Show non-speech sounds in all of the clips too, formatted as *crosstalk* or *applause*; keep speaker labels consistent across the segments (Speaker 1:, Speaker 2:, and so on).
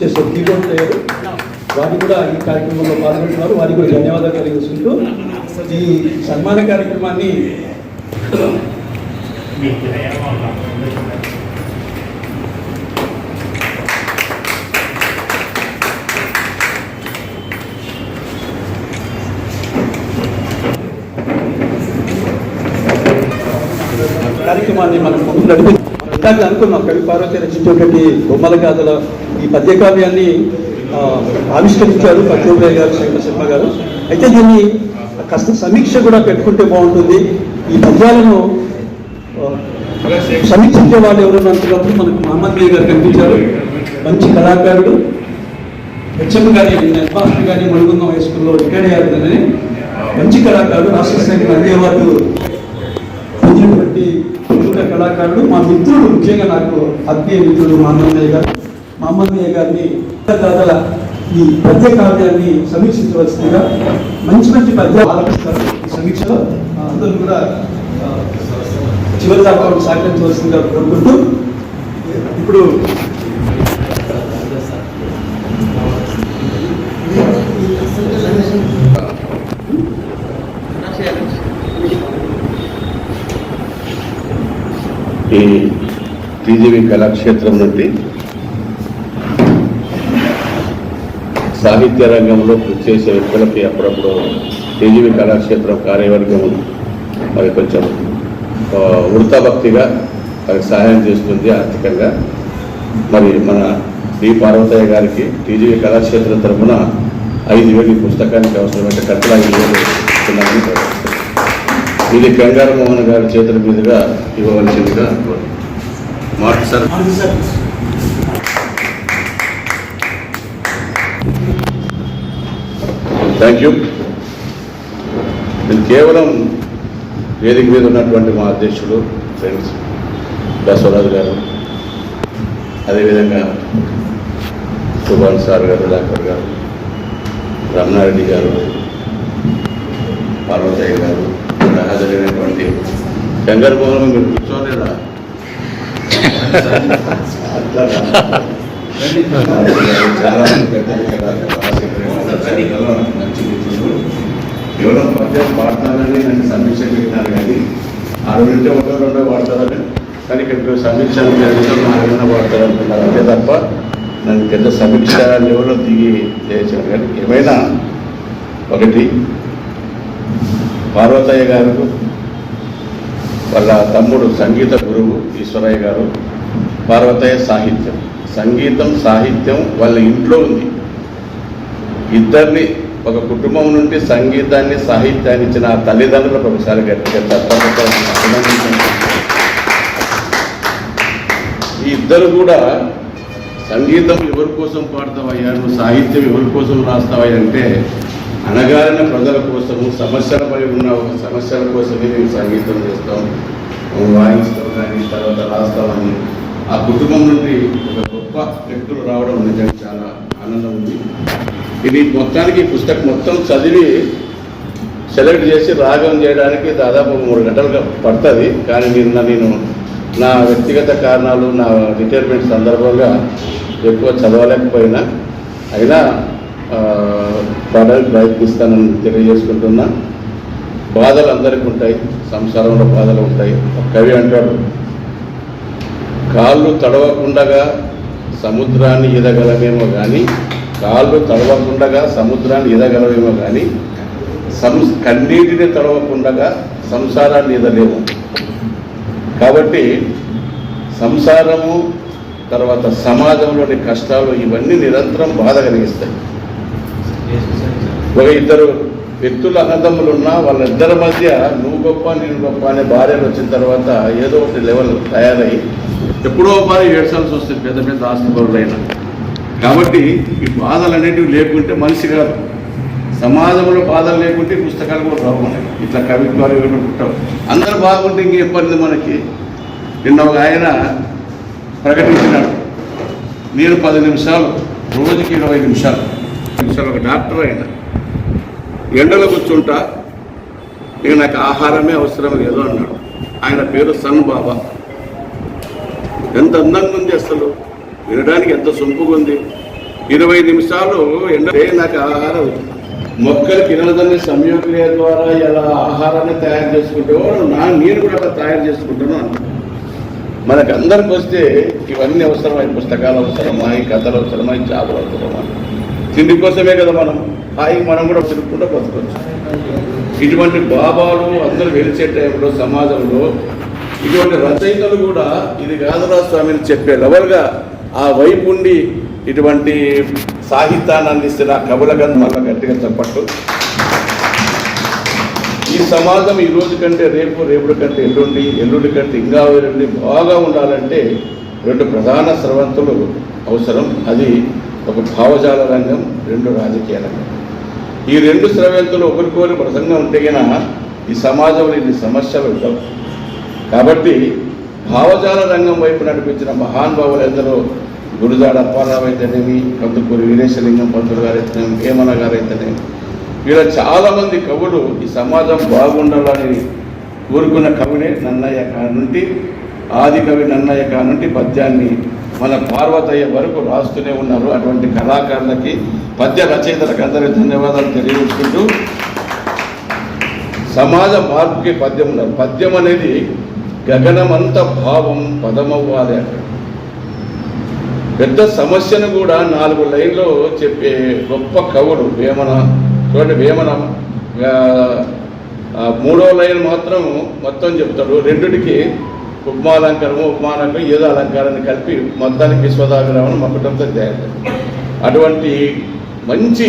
Speaker 1: చేస్తారు keyboard player వారికి కూడా ఈ కార్యక్రమంలో పాల్గొంటున్నారు. వారికి కూడా ధన్యవాదాలు తెలియజేసుకుంటూ ఈ సన్మాన కార్యక్రమాన్ని కార్యక్రమాన్ని మనం ముందు నడిపి ఇందాక అనుకున్నాం కవి పార్వతి రచించేటువంటి బొమ్మల గాథల ఈ పద్యకావ్యాన్ని ఆవిష్కరించారు పచ్చూరయ్య గారు శంకర శర్మ గారు. అయితే దీన్ని కష్ట సమీక్ష కూడా పెట్టుకుంటే బాగుంటుంది. ఈ పద్యాలను సమీక్షించే వాళ్ళు ఎవరైనా అనుకున్నప్పుడు మనకు మహమ్మద్ బీ గారు కనిపించారు. మంచి కళాకారుడు. హెచ్ఎం గారి హెడ్మాస్టర్ గారి మరుగుందం హై స్కూల్లో రిటైర్ అయ్యారు మంచి కళాకారుడు రాష్ట్ర స్థాయి నంది అవార్డు పొందినటువంటి కళాకారుడు. మా మిత్రుడు ముఖ్యంగా నాకు ఆత్మీయ మిత్రుడు మహమ్మద్ గారు. మా గారిని కథల ఈ పద్య కావ్యాన్ని సమీక్షించవలసిందిగా మంచి మంచి పద్యాలు ఆలపిస్తారు. ఈ సమీక్షలో అందరూ కూడా చివరి దాకా సహకరించవలసిందిగా కోరుకుంటూ ఇప్పుడు
Speaker 2: ఈ టీజీవి కళాక్షేత్రం నుండి సాహిత్య రంగంలో కృషి చేసే వ్యక్తులకి అప్పుడప్పుడు టీజీవి కళాక్షేత్రం కార్యవర్గం మరి కొంచెం వృత్తభక్తిగా వారికి సహాయం చేస్తుంది ఆర్థికంగా. మరి మన డి. పార్వతయ్య గారికి టీజీవి కళాక్షేత్రం తరఫున ఐదు వేలు పుస్తకానికి అవసరమైన ఖర్చులు ఐదు వేలు ఇస్తున్నామని ఇది కంగారమోహన్ గారి చేతుల మీదుగా ఇవ్వవలసిందిగా మాట సార్. థ్యాంక్ యూ నేను కేవలం వేదిక మీద ఉన్నటువంటి మా అధ్యక్షుడు ఫ్రెండ్స్ బసవరాజు గారు అదేవిధంగా సుభాన్ సార్ గారు డాక్టర్ గారు రమణారెడ్డి గారు పార్వతయ్య గారు హాజరైనటువంటి శంకర్ భవనం మీరు కూర్చోలేదా *laughs* అట్లాగా. చాలా మంది పెద్దలు ఎవరో పద్యం పాడతారని నన్ను సమీక్ష పెట్టినారు కానీ ఆరు రెండింటే ఒకటో రెండో వాడతారని కానీ ఇక్కడ సమీక్ష ఏమైనా వాడతారనుకున్నారు అంతే తప్ప నన్ను పెద్ద సమీక్ష లెవెల్లో దిగి చేశారు కానీ ఏమైనా ఒకటి పార్వతయ్య గారు వాళ్ళ తమ్ముడు సంగీత గురువు ఈశ్వరయ్య గారు పార్వతయ్య సాహిత్యం. సంగీతం సాహిత్యం వాళ్ళ ఇంట్లో ఉంది. ఇద్దరిని ఒక కుటుంబం నుండి సంగీతాన్ని సాహిత్యాన్ని ఇచ్చిన ఆ తల్లిదండ్రులకు ఒకసారి గట్టిగా ఈ ఇద్దరు కూడా సంగీతం ఎవరి కోసం పాడతావయ్యా? నువ్వు సాహిత్యం ఎవరి కోసం రాస్తావయ్యా అంటే అనగారిన ప్రజల కోసము సమస్యలపై ఉన్న ఒక సమస్యల కోసమే మేము సంగీతం చేస్తాం వాయిస్తాం కానీ తర్వాత రాస్తామని ఆ కుటుంబం నుండి ఒక గొప్ప వ్యక్తులు రావడం నిజంగా చాలా ఆనందం ఉంది. ఇది మొత్తానికి పుస్తకం మొత్తం చదివి సెలెక్ట్ చేసి రాగం చేయడానికి దాదాపు మూడు గంటలు పడుతుంది. కానీ నిన్న నేను నా వ్యక్తిగత కారణాలు నా రిటైర్మెంట్ సందర్భంగా ఎక్కువ చదవలేకపోయినా అయినా ఆ, పడడానికి ప్రయత్నిస్తానని తెలియజేసుకుంటున్నా. బాధలు అందరికీ ఉంటాయి. సంసారంలో బాధలు ఉంటాయి. కవి అంటాడు కాళ్ళు తడవకుండగా సముద్రాన్ని ఈదగలమేమో కానీ కాళ్ళు తడవకుండగా సముద్రాన్ని ఈదగలమేమో కానీ సం కన్నీటిని తడవకుండగా సంసారాన్ని ఈదలేము. కాబట్టి సంసారము తర్వాత సమాజంలోని కష్టాలు ఇవన్నీ నిరంతరం బాధ కలిగిస్తాయి. ఒక ఇద్దరు వ్యక్తులు అన్నదమ్ములు ఉన్నా వాళ్ళిద్దరి మధ్య నువ్వు గొప్ప నేను గొప్ప అనే భార్యలు వచ్చిన తర్వాత ఏదో ఒకటి లెవెల్ తయారై ఎప్పుడో మరి ఏడ్చాల్సి వస్తుంది పెద్ద పెద్ద ఆస్తిపరులైనా కాబట్టి ఈ బాధలు అనేటివి లేకుంటే మనిషి కాదు. సమాజంలో బాధలు లేకుంటే పుస్తకాలు కూడా రావు మనకి ఇట్లా కవిత్వాలు ఇవన్నీ పుట్టవు. అందరూ బాగుంటే ఇంకేం పనిది మనకి. నిన్న ఒక ఆయన ప్రకటించినాడు. నేను పది నిమిషాలు రోజుకి ఇరవై నిమిషాలు. నిమిషాలు ఒక డాక్టర్ ఆయన ఎండలో కూర్చుంటా నేను నాకు ఆహారమే అవసరం లేదు అన్నాడు. ఆయన పేరు సన్ బాబా. ఎంత అందంగా ఉంది అసలు? వినడానికి ఎంత సొంపుగా ఉంది? ఇరవై నిమిషాలు ఎండే నాకు ఆహారం. మొక్కలు ఇరవై సంయోగక్రియ ద్వారా ఎలా ఆహారాన్ని తయారు చేసుకుంటామో నా నేను కూడా అలా తయారు చేసుకుంటాను మనకు అందరికి వస్తే ఇవన్నీ అవసరమై? పుస్తకాలు అవసరమా? ఈ కథలు అవసరమా? ఈ చేపలు అవసరమా? తిండి కోసమే కదా మనం. హాయి మనం కూడా తిరుగుకుంటూ బతకొచ్చు. ఇటువంటి బాబాలు అందరూ వెలిచే టైంలో సమాజంలో ఇటువంటి రచయితలు కూడా ఇది గాదరా స్వామిని చెప్పే లెవెల్గా ఆ వైపు ఉండి ఇటువంటి సాహిత్యాన్ని అందిస్తున్న కవుల గంధం మళ్ళీ గట్టిగా చెప్పట్టు. ఈ సమాజం ఈ రోజు కంటే రేపు రేపుడి కంటే ఎల్లుండి ఎల్లుండి కంటే ఇంకా ఎల్లుండి బాగా ఉండాలంటే రెండు ప్రధాన స్రవంతులు అవసరం. అది ఒక భావజాల రంగం రెండు రాజకీయ రంగం. ఈ రెండు స్రవంతులు ఒకరికొకరి ప్రసంగం ఉంటే ఈ సమాజంలో ఇన్ని సమస్యలు ఉండవు. కాబట్టి భావజాల రంగం వైపు నడిపించిన మహానుభావులు ఎందరో గురుజాడ అప్పారావు అయితేనేమి కందుకూరి వీరేశలింగం పంతులు గారు అయితేనేమి వేమన గారు అయితేనేమి ఇలా చాలామంది కవులు ఈ సమాజం బాగుండాలని కోరుకున్న కవినే నన్నయ్య కానుంటి ఆది కవి నన్నయ్య కానుంటి పద్యాన్ని మన పార్వతయ్య వరకు రాస్తూనే ఉన్నారు. అటువంటి కళాకారులకి పద్య రచయితలకు అందరికీ ధన్యవాదాలు తెలియజేసుకుంటూ సమాజ మార్పుకి పద్యం ఉన్నారు పద్యం అనేది గగనమంత భావం పదమవ్వాలి అక్కడ పెద్ద సమస్యను కూడా నాలుగు లైన్లో చెప్పే గొప్ప కవుడు వేమన చూడండి వేమన మూడో లైన్ మాత్రం మొత్తం చెప్తాడు రెండుటికి ఉపమాలంకారము ఉపమాలంకారం ఏదో అలంకారాన్ని కలిపి మొత్తానికి విశ్వదాగ్రహం మక్కటంతో తయారు అటువంటి మంచి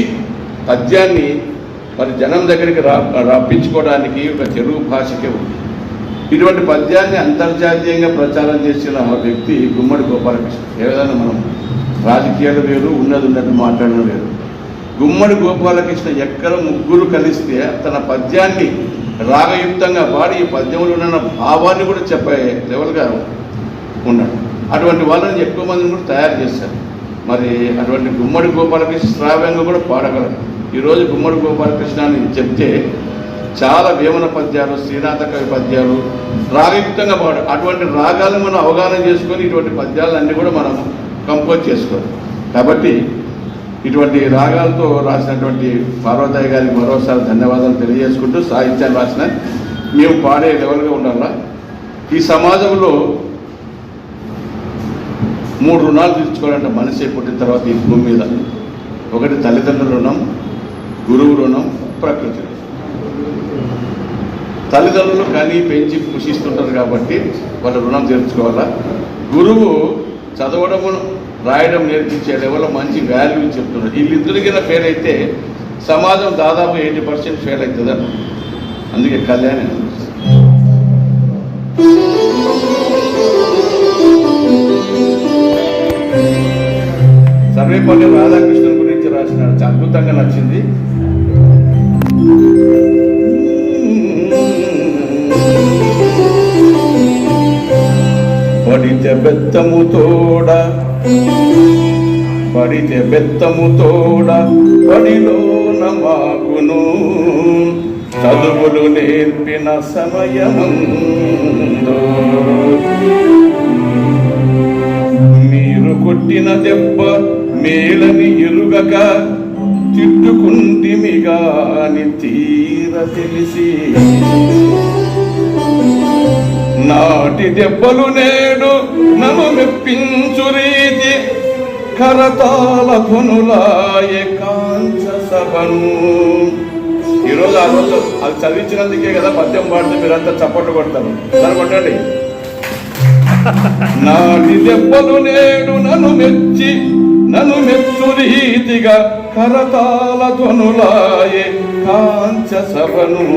Speaker 2: పద్యాన్ని మరి జనం దగ్గరికి రా రప్పించుకోవడానికి ఒక తెలుగు భాషకే ఉంది. ఇటువంటి పద్యాన్ని అంతర్జాతీయంగా ప్రచారం చేసిన వ్యక్తి గుమ్మడి గోపాలకృష్ణ. ఏదైనా మనం రాజకీయాలు వేరు ఉన్నది ఉన్నట్టు మాట్లాడడం లేదు గుమ్మడి గోపాలకృష్ణ ఎక్కడ ముగ్గురు కలిస్తే తన పద్యాన్ని రాగయుక్తంగా పాడి ఈ పద్యంలో ఉన్న భావాన్ని కూడా చెప్పే లెవెల్గా ఉన్నాడు. అటువంటి వాళ్ళని ఎక్కువ మందిని కూడా తయారు చేశారు మరి అటువంటి గుమ్మడి గోపాలకృష్ణ శ్రావ్యంగా కూడా పాడగలరు ఈరోజు గుమ్మడి గోపాలకృష్ణ అని చెప్తే చాలా వేమన పద్యాలు శ్రీనాథ కవి పద్యాలు రాగయుక్తంగా పాడు. అటువంటి రాగాలను మనం అవగాహన చేసుకొని ఇటువంటి పద్యాలన్నీ కూడా మనం కంపోజ్ చేసుకోవాలి. కాబట్టి ఇటువంటి రాగాలతో రాసినటువంటి పార్వతయ్య గారికి మరోసారి ధన్యవాదాలు తెలియజేసుకుంటూ సాహిత్యాన్ని రాసిన మేము పాడే లెవెల్గా ఉండాలా? ఈ సమాజంలో మూడు రుణాలు తీర్చుకోవాలంటే మనిషి పుట్టిన తర్వాత ఈ భూమి మీద. ఒకటి తల్లిదండ్రుల రుణం గురువు రుణం ప్రకృతి రుణం. తల్లిదండ్రులు కానీ పెంచి పోషిస్తుంటారు కాబట్టి వాళ్ళ రుణం తీర్చుకోవాలా? గురువు చదవడము రాయడం నేర్పించే లెవెల్లో మంచి వాల్యూ చెప్తున్నారు. వీళ్ళిద్దరికైనా ఫెయిల్ అయితే సమాజం దాదాపు ఎయిటీ పర్సెంట్ ఫెయిల్ అవుతుందా? అందుకే కళ్యాణ్ సర్వేపల్లి రాధాకృష్ణన్ గురించి రాసినాడు అద్భుతంగా నచ్చింది. బెత్తము తోడ. పడితే బెత్తము తోడ. పడిలో నమాకును చదువులు నేర్పిన సమయమందు. మీరు కొట్టిన దెబ్బ మేలని ఎరుగక తిట్టుకుంటిమిగాని తీర తెలిసి. నాటి దెబ్బలు నేడు నన్ను మెప్పించు రీతి. కరతాల ధనులాయ కాంచ సభను. ఈరోజు ఆ రోజు అది చదివించినందుకే కదా పద్యం పాడితే మీరంతా చప్పట్లు కొడతారు. సరే కొట్టండి. *laughs* నాటి దెబ్బలు నేడు నన్ను మెచ్చి నన్ను మెచ్చు రీతిగా కరతాల ధ్వనులాయే కాంచ సభను.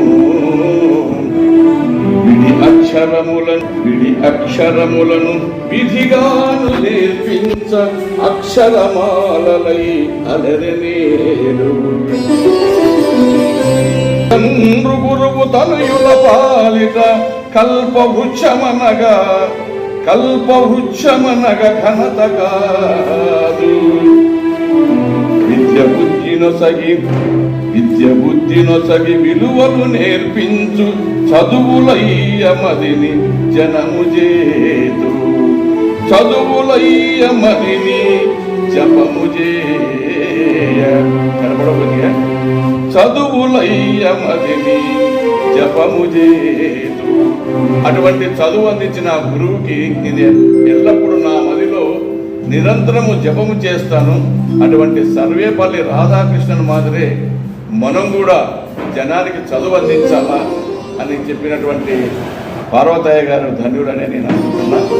Speaker 2: విడి అక్షరములను విడి అక్షరములను విధిగాను నేర్పించ అక్షరమాలలై అలరనేరు తండ్రు గురువు తనయుల పాలిట కల్పవృక్షమనగా కల్పవృక్షమనగ ఘనత కాదు. విద్య నొసగి విద్య బుద్ధి నొసగి విలువలు నేర్పించు చదువులయ్య మదిని జనము చేతు. చదువులయ్య మదిని జపము చేతు చేయ చదువులయ్య మదిని జపము చేతు. అటువంటి చదువు అందించిన గురువుకి ఇది ఎల్లప్పుడూ నా నిరంతరము జపము చేస్తాను. అటువంటి సర్వేపల్లి రాధాకృష్ణన్ మాదిరే మనం కూడా జనానికి చదువు అందించాలా అని చెప్పినటువంటి పార్వతయ్య గారు ధన్యుడనే నేను అనుకుంటున్నాను